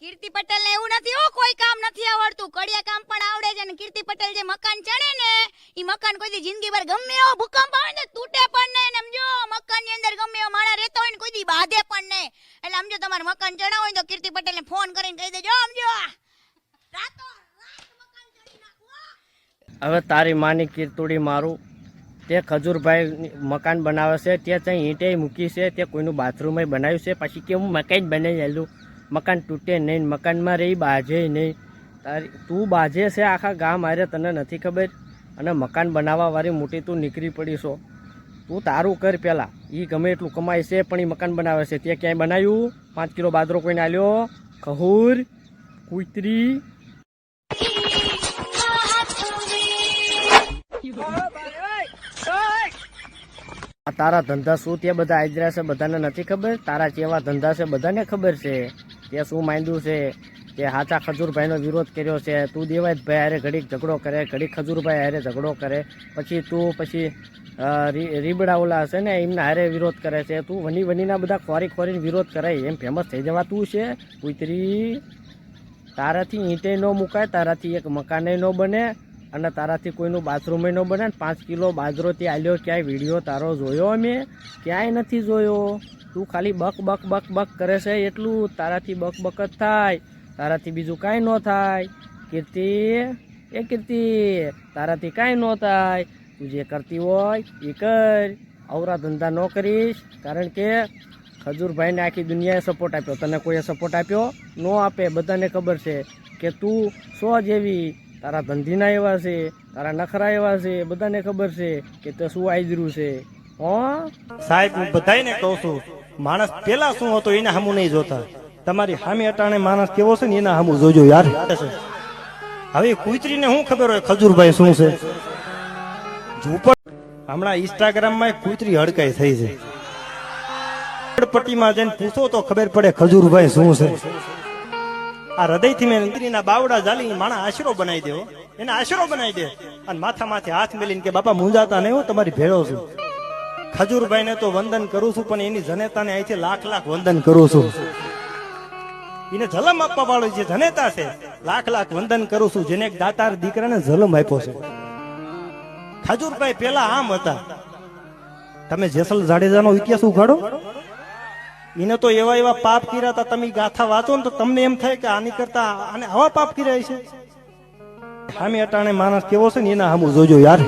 કીર્તિ પટેલ ને એવું નથી, હો, કોઈ કામ નથી આવડતું. કડિયા કામ પણ આવડે છે અને કીર્તિ પટેલ જે મકાન ચડે ને એ મકાન કોઈ દી જિંદગી ભર ગમે એવો ભૂકંપ આવે ને, તૂટે પણ નહીં સમજો મકાનની અંદર ગમે એવો માણસ રહેતો હોય ને કોઈ દી બાંધે પણ નહીં. એટલે સમજો તમારે મકાન ચડાવો હોય તો કીર્તિ પટેલ ને ફોન કરીને કહી દેજો. સમજો. હવે તારી માની કીર્તુડી મારું. તે ખજૂરભાઈ મકાન બનાવે છે, તે ત્યાં ઈંટે મૂકી છે, તે કોઈનું બાથરૂમ બનાવ્યું છે, પછી કેવું મકાન બને આલું મકાન તૂટે નહીં, મકાનમાં રહી બાજે નહીં. તારી, તું બાજે છે આખા ગામ મારે તને નથી ખબર? અને મકાન બનાવવાવાળી મોટી તું નીકળી પડી છો. તું તારું કર પહેલાં એ ગમે એટલું કમાય છે, પણ એ મકાન બનાવે છે. તે ક્યાંય બનાવ્યું પાંચ કિલો બાદરો કોઈને આલ્યો? ખહુર કુતરી. તારા ધંધા શું તે બધા આજરા છે, બધાને નથી ખબર? તારા કેવા ધંધા છે, બધાને ખબર છે. તે શું માંડ્યું છે? તે હાચા ખજૂરભાઈનો વિરોધ કર્યો છે. તું દેવાયતભાઈ હારે ઘડીક ઝઘડો કરે, ઘડીક ખજૂરભાઈ હારે ઝઘડો કરે. પછી તું પછી રીબડા ઓલા હશે ને, એમના હારે વિરોધ કરે છે. તું વની વનીના બધા ખોરી ખોરીને વિરોધ કરે એમ ફેમસ થઈ જવાતું છે. કુતરી તારાથી ઈંટે ન મુકાય, તારાથી એક મકાને ન બને. અને તારાથી કોઈનું બાથરૂમે ન બને પાંચ કિલો બાજરો તે આલ્યો, ક્યાંય વીડિયો તારો જોયો અમે? ક્યાંય નથી જોયો. તું ખાલી બક બક બક બક કરે છે એટલું. તારાથી બક બક જ થાય. તારાથી બીજું કાંઈ ન થાય. કીર્તિ, એ કીર્તિ, તારાથી કાંઈ ન થાય. તું જે કરતી હોય એ કર. અવરા ધંધા ન કરીશ, કારણ કે ખજૂરભાઈને આખી દુનિયાએ સપોર્ટ આપ્યો. તને કોઈએ સપોર્ટ આપ્યો? ન આપે. બધાને ખબર છે કે તું સો જેવી તારા ધંધીના એવા છે, તારા નખરા એવા છે, બધાને ખબર છે કે તે શું આયજરું છે. હો? સાહેબ, હું બધાને કહું છું, માણસ પેલા શું હતો એના સામું નહીં જોતા. તમારી સામે અટાણે માણસ કેવો છે ને એના સામું જોજો યાર. હવે કુતરીને શું ખબર હોય ખજૂરભાઈ શું છે? ઝૂંપડ હમણાં ઇન્સ્ટાગ્રામમાં કુતરી હડકાઈ થઈ છે. ઝૂંપડપટ્ટીમાં જઈને પૂછો તો ખબર પડે ખજૂરભાઈ શું છે. આ હૃદયથી મેં ઇન્દ્રીના બાવડા જાલી માણા આશરો બનાવી દેવો એને આશરો બનાવી દે. અને માથા માથે હાથ મેલીને કે, બાપા મુંજાતા નહીં હું, તમારી ભેળો છું. ખજૂરભાઈને તો વંદન કરું છું, પણ એની જનેતાને અહીંથી લાખ લાખ વંદન કરું છું. એને જલમ આપવા વાળો જે જનેતા છે, લાખ લાખ વંદન કરું છું, જેને એક દાતાર દીકરાને જલમ આપ્યો છે. ખજૂરભાઈ પેલા આમ હતા. તમે જેસલ જાડેજાનો ઇતિહાસ ઉઘાડો. એને તો એવા એવા પાપ કર્યા હતા, તમે ગાથા વાંચો ને તો તમને એમ થાય કે આની કરતા આને આવા પાપ કર્યા છે. સામે અટાણે માણસ કેવો છે ને એના સામું જોજો યાર.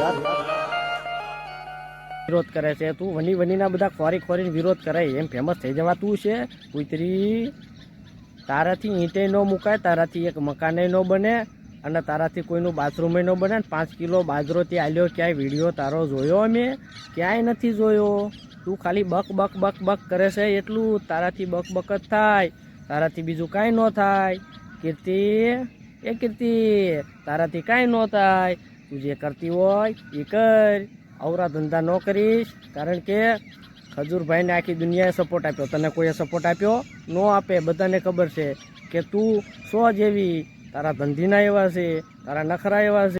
વિરોધ કરે છે. તું વની વનીના બધા ખોરી ખોરીને વિરોધ કરે. એમ ફેમસ થઈ જવાતું છે. કુતરી તારાથી ઈંટે ન મુકાય, તારાથી એક મકાને ન બને. અને તારાથી કોઈનું બાથરૂમે ન બને પાંચ કિલો બાજરો તે આલ્યો, ક્યાંય વીડિયો તારો જોયો અમે? ક્યાંય નથી જોયો. તું ખાલી બક બક બક બક કરે છે એટલું. તારાથી બક બક જ થાય. તારાથી બીજું કાંઈ ન થાય. કીર્તિ, એ કીર્તિ, તારાથી કાંઈ ન થાય. તું જે કરતી હોય એ કર. અવરા ધંધા ન કરીશ. કારણ કે ખજૂરભાઈને આખી દુનિયાએ સપોર્ટ આપ્યો. તને કોઈએ સપોર્ટ આપ્યો? ન આપે. બધાને ખબર છે કે તું સો જેવી તારા ધંધીના એવા છે તારા નખરા એવા છે.